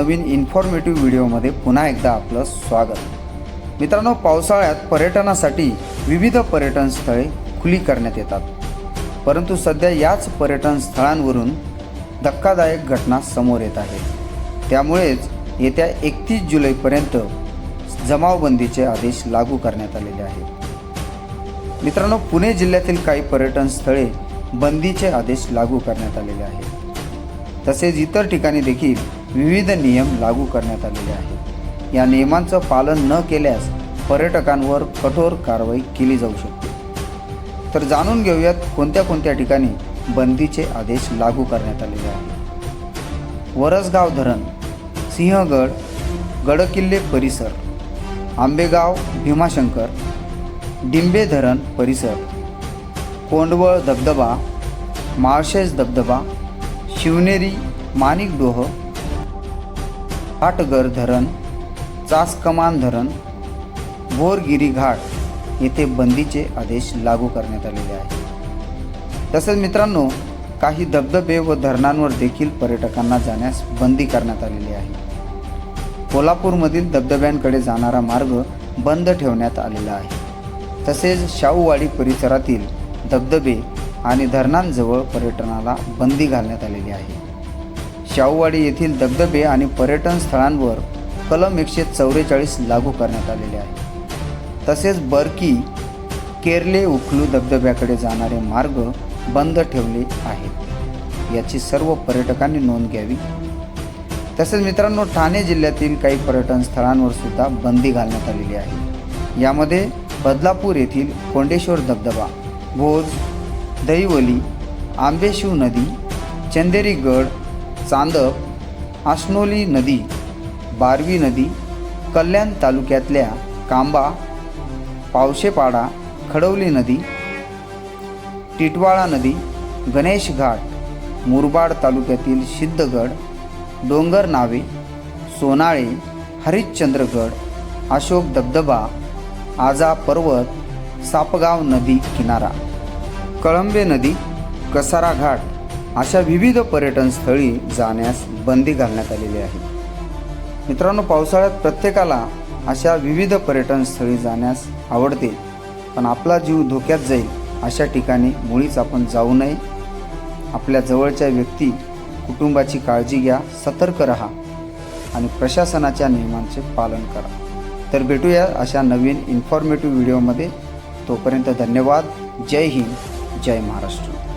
नवीन informative व्हिडिओमध्ये पुन्हा एकदा आपलं स्वागत. मित्रांनो पावसाळ्यात पर्यटनासाठी विविध पर्यटन स्थळे खुली करण्यात येतात. परंतु सध्या याच पर्यटन स्थळांवरून धक्कादायक घटना समोर येत आहे त्यामुळेच येत्या एकतीस जुलैपर्यंत जमावबंदीचे आदेश लागू करण्यात आलेले आहेत. मित्रांनो पुणे जिल्ह्यातील काही पर्यटन स्थळे बंदीचे आदेश लागू करण्यात आलेले आहेत. तसेच इतर ठिकाणी देखील विविध नियम लागू करण्यात आलेले आहेत. या नियमांचं पालन न केल्यास पर्यटकांवर कठोर कारवाई केली जाऊ शकते. तर जाणून घेऊयात कोणत्या कोणत्या ठिकाणी बंदीचे आदेश लागू करण्यात आलेले आहेत. वरसगाव धरण सिंहगड गडकिल्ले परिसर आंबेगाव भीमाशंकर डिंबे धरण परिसर कोंडवळ धबधबा माळशेज धबधबा शिवनेरी माणिकडोह घाटगर धरण चासकमान धरण बोरगिरी घाट येथे बंदीचे आदेश लागू करण्यात आलेले आहेत. तसेच मित्रांनो काही धबधबे व धरणांवर देखील पर्यटकांना जाण्यास बंदी करण्यात आलेली आहे. कोल्हापूरमधील धबधब्यांकडे जाणारा मार्ग बंद ठेवण्यात आलेला आहे. तसेच शाहूवाडी परिसरातील धबधबे आणि धरणांजवळ पर्यटनाला बंदी घालण्यात आलेली आहे. शाहूवाडी येथील धबधबे आणि पर्यटन स्थळांवर कलम एकशे चौवेचाळीस लागू करण्यात आलेले आहे. तसेच बरकी केरले उखलू धबधब्याकडे जाणारे मार्ग बंद ठेवले आहेत. याची सर्व पर्यटकांनी नोंद घ्यावी. तसेच मित्रांनो ठाणे जिल्ह्यातील काही पर्यटन स्थळांवर सुद्धा बंदी घालण्यात आलेली आहे. यामध्ये बदलापूर येथील कोंडेश्वर धबधबा भोज दहिवली आंबेशिव नदी चंदेरीगड चांदप आसनोली नदी बारवी नदी कल्याण तालुक्यातल्या कांबा पावशेपाडा खडवली नदी टिटवाळा नदी गणेश घाट मुरबाड तालुक्यातील सिद्धगड डोंगर नावे सोनाळे हरिश्चंद्रगड अशोक धबधबा आजा पर्वत सापगाव नदी किनारा कळंबे नदी कसारा घाट अशा विविध पर्यटन स्थळी जाण्यास बंदी घालण्यात आलेली आहे. मित्रांनो पावसाळ्यात प्रत्येकाला अशा विविध पर्यटन स्थळी जाण्यास आवडते पण आपला जीव धोक्यात जाईल अशा ठिकाणी मुळीच आपण जाऊ नये. आपल्या जवळच्या व्यक्ती कुटुंबाची काळजी घ्या सतर्क राहा आणि प्रशासनाच्या नियमांचे पालन करा. तर भेटूया अशा नवीन इन्फॉर्मेटिव्ह व्हिडिओमध्ये तोपर्यंत धन्यवाद. जय हिंद. जय महाराष्ट्र.